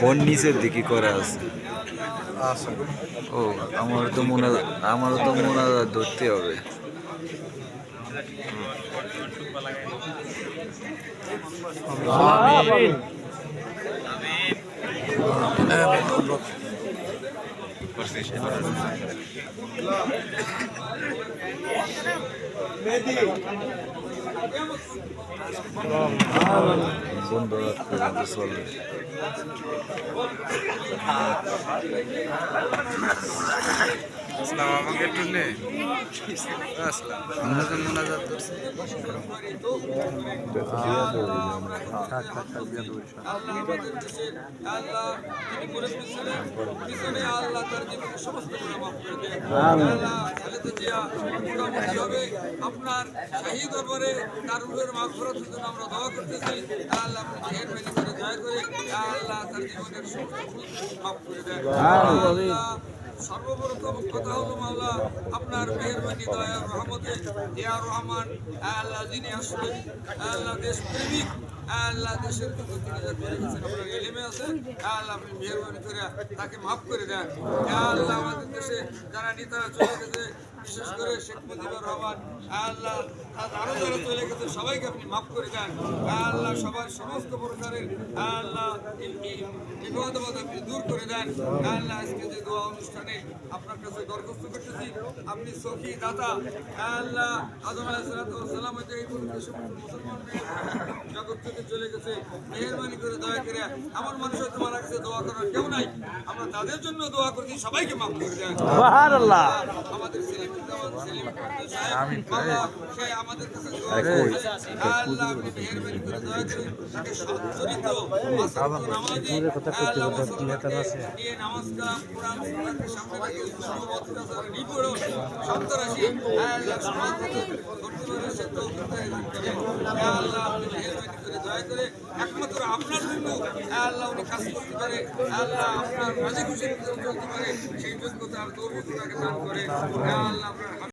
Phone নিচের দিকে করা আছে। আচ্ছা। ও আমার তো মনে আমারও তো মনে ধরতে হবে। বন্ধ রাখতে চলবে আসসালাম আমাকে একটু নে আসসালাম আমরা তো মোনাজাত করছি আল্লাহ খালেদা জিয়া মোটামুটি হবে। আপনার শাহী দরবারে তার রূহের জন্য আমরা দোয়া করতেছি। আল্লাহ আপনি মেহেরবানি করে দয়া করে আল্লাহ তার জীবনের সমস্ত মাফ করে দেন। আল্লাহ। সর্বপ্রথম কথা হলো মাওলা আপনার মেহরবানি দয়া রহমতে ইয়া রহমান আল্লাহ যিনি আসলে আল্লাহ দেশ প্রেমিক আল্লাহ দেশের তাকে মাফ করে দেন। আল্লাহ আমাদের দেশে যারা নেতারা চলে গেছে, বিশেষ করে শেখ মুজিবুর রহমান, আল্লাহ আর আরও যারা চলে গেছে, সবাইকে আপনি মাফ করে দেন। আল্লাহ সবার সমস্ত প্রকারের আল্লাহ বিপদ আপনি দূর করে দেন। আল্লাহ আজকে যে দোয়া অনুষ্ঠানে আপনার কাছে দরখাস্ত করতেছি। আপনি সখী দাতা আল্লাহ আদম আলাইসালাম হয়তো এই মুসলমান জগৎ থেকে চলে গেছে মেহরবানি করে দয়া করে আমার মানুষ হয়তো মারা গেছে দোয়া করার কেউ নাই। আমরা তাদের জন্য দোয়া করছি সবাইকে মাফ করে দেয় আমাদের সেলিম আমাদের সেলিম সাহেব বাবা, সে আমাদের কাছে দোয়া করেছে। আল্লাহ আপনি মেহেরবানি করে দয়া করে তাকে সৎ চরিত্র, মাসাল নামাজি, আল্লাহ মুসলমানকে নিয়ে নামাজ কালাম, কোরআন সুন্নাহকে সামনে রেখে সর্বত্র তার নিপুণ, সপ্তরাশি, তৌফিক একমাত্র আপনার জন্য আল্লাহ উনি আল্লাহ আপনার রাজি খুশি চলতে পারে, সেই যোগ্যতা আর দৌড় দান করে, আল্লাহ আপনার